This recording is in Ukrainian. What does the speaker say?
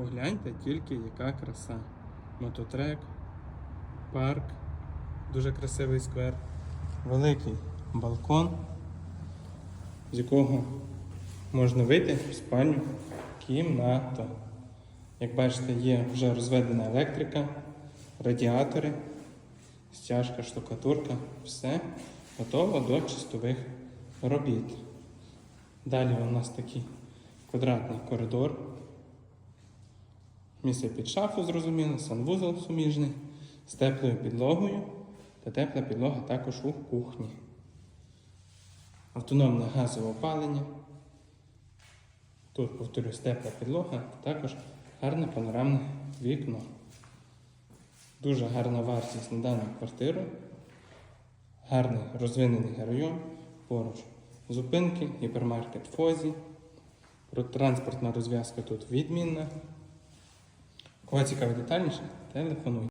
Погляньте тільки, яка краса. Мототрек, парк, дуже красивий сквер, великий балкон, з якого можна вийти в спальню кімнату. Як бачите, є вже розведена електрика, радіатори, стяжка, штукатурка, все готово до чистових робіт. Далі у нас такий квадратний коридор. Місце під шафу, зрозуміло, санвузол суміжний з теплою підлогою та тепла підлога також у кухні. Автономне газове опалення. Тут, повторюсь, тепла підлога, також гарне панорамне вікно. Дуже гарна вартість на дану квартиру. Гарний розвинений район. Поруч зупинки, гіпермаркет Фозі. Транспортна розв'язка тут відмінна. Кого цікавить детальніше, телефонуйте.